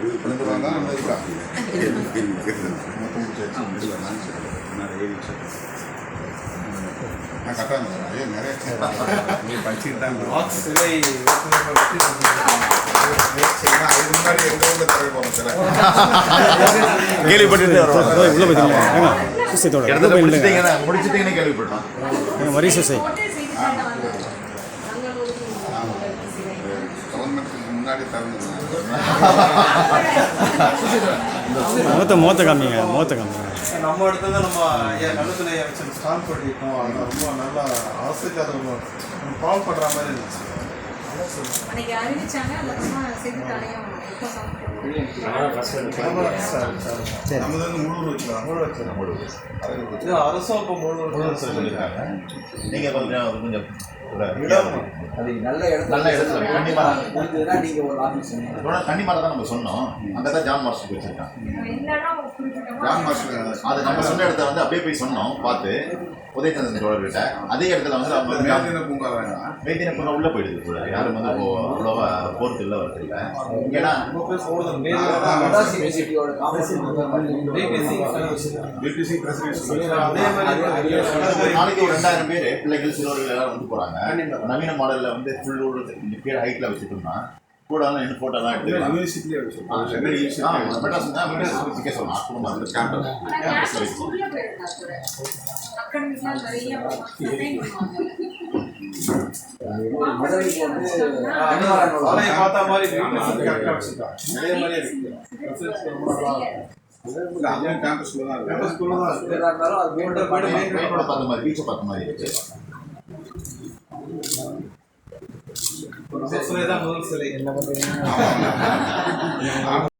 ரெண்டு ரூபா தான் நம்ம இருக்கா? மொத்தம் முடிச்சாச்சு நான் கட்டாங்க ஐயோ நிறைய நீ படிச்சுட்டு தான் இருந்தோம். சிலை வைக்கப்பட்டு சரிங்களா? அதுக்கு முன்னாடி எங்க ஊர்ல தர போறோம் சில கேள்விப்பட்டு உள்ள போய்த்தீங்களா ஏங்க சுசைத்தோட. உள்ள இடத்துல போய் நில்லுங்க. முடிச்சிட்டீங்கன்னா முடிச்சிட்டீங்கன்னு கேள்விப்பட்டோம். ஏங்க வரி சுசை. முன்னாடி தரணும் முகத்தை முகத்தை காமிங்க முகத்தை காமிங்க. நம்ம இடத்துல நம்ம ஐயா கழுத்துல வச்சு ஸ்டாம்ப் பண்ணிட்டோம் அது ரொம்ப நல்லா ஆசைக்கு அது ரொம்ப ப்ராம் பண்ணுற மாதிரி இருந்துச்சு. அன்னைக்கு அறிவிச்சாங்க அப்புறமா செய்தித்தாளையும். நமது வந்து முழு வச்சுக்கலாம் மூணு லட்சம். இது அரசும் இப்போ மூணு லட்சம் சொல்லியிருக்காங்க. நீங்க கொஞ்சம் கொஞ்சம் இடம் அது நல்ல இடத்துல நல்ல இடத்துல ஒரு ஆஃபீஸ் தான் நம்ம சொன்னோம். அங்கே தான் ஜான் மாஸ்டர் வச்சிருக்காங்க. இந்த இடம் குறிப்பிட்டோம்னா ஜான் மாஸ்டர் அது நம்ம சொன்ன இடத்த வந்து அப்படியே போய் சொன்னோம் பார்த்து. உதயச்சந்திரன் தோழர்கிட்ட. அதே இடத்துல வந்து அவங்க மேதின பூங்கா வேண்டாம் வைத்தியனை பொண்ணு உள்ள போயிடுது கூட. யாரும் வந்து அவ்வளோவா போருக்கு இல்லை வரது இல்லை. ஏன்னா நாளைக்கு ஒரு ரெண்டாயிரம் பேர் பிள்ளைகள் சிறுவர்கள் எல்லாரும் வந்து போறாங்க நவீன மாடல்ல வந்து ஃபுல் கீழே ஹைட்ல வச்சுட்டோம்னா கூட இன்னும் எடுத்துக்கலாம். மெட்ராஸ் தான் மெட்ராஸ் சொல்லலாம் கேம்பஸ் உள்ள நிறைய வந்து சாலையை பார்த்தா மாதிரி கரெக்டாக வச்சுருக்காங்க அதே மாதிரி இருக்கு. கேம்பஸ்ல தான் இருக்கு. கேம்பஸ் ஸ்கூலில் தான் இருக்கு. இருந்தாலும் அது பார்த்த மாதிரி பீச்சை பார்த்த மாதிரி இருக்கு Por eso le da dulce, le